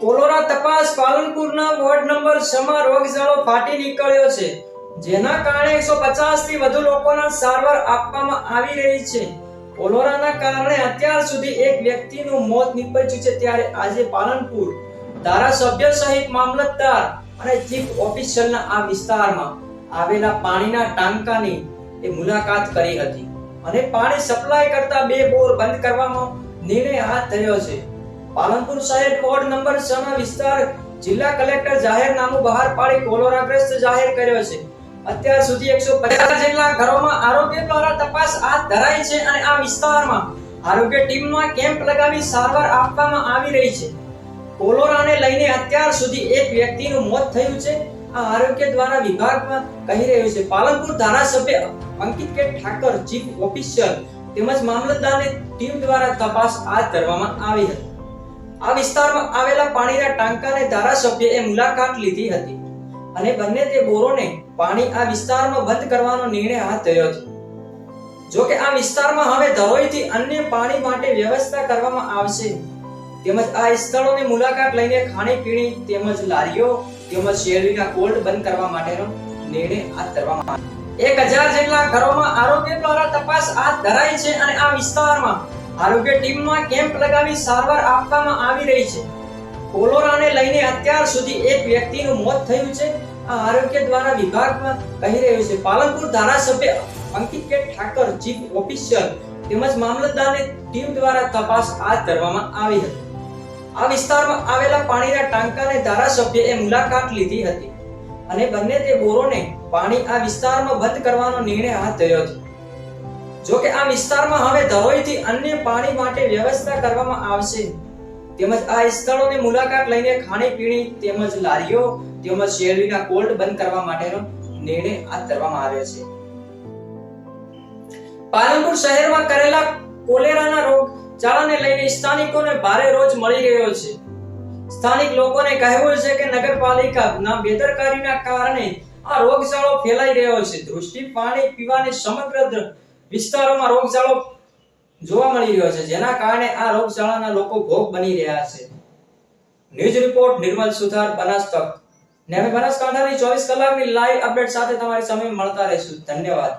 Cholera તપાસ પાલનપુરના ward number છમાં રોગચાળો ફાટી નીકળ્યો છે. જેના કારણે એકસો પચાસથી વધુ લોકોના સારવાર આપવામાં આવી રહી છે. કોલોરાના કારણે અત્યાર સુધી એક વ્યક્તિનું મોત નીપજ્યું છે. ત્યારે આજે પાલનપુર ધારાસભ્ય સહિત મામલતદાર અને ચીફ ઓફિસરના આ વિસ્તારમાં આવેલા પાણીના ટાંકાની એ મુલાકાત કરી હતી. અને પાણી સપ્લાય કરતા બે બોર બંધ કરવામાં નિર્ણય હાથ ધર્યો છે. પાલનપુર શહેર કોડ નંબર 6 ના વિસ્તાર જિલ્લા કલેક્ટર જાહેરનામું બહાર પાડી કોલોરાગ્રસ્ત જાહેર કર્યો છે. અત્યાર સુધી એકસો પચાસ જેટલા ઘરોમાં આરોગ્ય દ્વારા તપાસ હાથ ધરાઈ છે અને આ વિસ્તારમાં આરોગ્ય ટીમમાં કેમ્પ લગાવી સારવાર આપવામાં આવી રહી છે. કોલોરાને લઈને અત્યાર સુધી એક વ્યક્તિનું મોત થયું છે. આ આરોગ્ય દ્વારા વિભાગમાં કહી રહ્યું છે, પાલનપુર ધારાસભ્ય અંકિત કે ઠાકર, ચીફ ઓફિસર તેમજ મામલતદારની ટીમ દ્વારા તપાસ હાથ ધરવામાં આવી હતી. આ વિસ્તારમાં આવેલા પાણીના ટાંકાને ધારાસભ્યએ મુલાકાત લીધી હતી અને બંને તે બોરોને પાણી આ વિસ્તારમાં બંધ કરવાનો નિર્ણય હાથ ધર્યો છે જો કે આ વિસ્તારમાં હવે ધરોઈથી અન્ય પાણી માટે વ્યવસ્થા કરવામાં આવશે. તેમજ આ સ્થળોની મુલાકાત લઈને ખાણીપીણી તેમજ લારીઓ તેમજ શેરડીના કોલ્ડ બંધ કરવા માટેનો નિર્ણય હાથ ધરવામાં આવ્યો. એક હજાર જેટલા ઘરોમાં આરોગ્ય દ્વારા તપાસ હાથ ધરાઈ છે અને આ વિસ્તારમાં આરોગ્ય ટીમમાં કેમ્પ લગાવી સારવાર આપવામાં આવી રહી છે. કોલોરાને લઈને અત્યાર સુધી એક વ્યક્તિનું મોત થયું છે. આ આરોગ્ય દ્વારા વિભાગમાં કહી રહ્યું છે, પાલનપુર ધારાસભ્ય અંકિત ઠાકર, ચીફ ઓફિસર તેમજ મામલતદારની ટીમ દ્વારા તપાસ હાથ ધરવામાં આવી હતી. આ વિસ્તારમાં આવેલા પાણીના ટાંકાને ધારાસભ્યએ મુલાકાત લીધી હતી અને બંને તે બોરોને પાણી આ વિસ્તારમાં બંધ કરવાનો નિર્ણય હાથ ધર્યો હતો. જો આ વિસ્તારમાં હવે ધરોઈથી અન્ય પાણી માટે વ્યવસ્થા કરવામાં આવશે. તેમજ આ સ્થળોની મુલાકાત લઈને ખાણીપીણી તેમજ લારીઓ તેમજ શેરડીના કોલ્ડ બંધ કરવા માટેનો નિર્ણય હાથ ધરવામાં આવ્યો છે. પાલનપુર શહેરમાં કરેલા કોલેરાના રોગચાળાને લઈને સ્થાનિકોને ભારે રોજ મળી રહ્યો છે. સ્થાનિક લોકોને કહેવું છે કે નગરપાલિકાના બેદરકારીના કારણે આ રોગચાળો ફેલાઈ રહ્યો છે. દૃષ્ટિ પાણી પીવાની સમગ્ર વિસ્તારોમાં રોગચાળો જોવા મળી રહ્યો છે, જેના કારણે આ રોગચાળાના લોકો ભોગ બની રહ્યા છે. ન્યૂઝ રિપોર્ટ નિર્મલ સુથાર બનાસ તક ને અમે ચોવીસ કલાકની લાઈવ અપડેટ સાથે તમારી સામે મળતા રહીશું. ધન્યવાદ.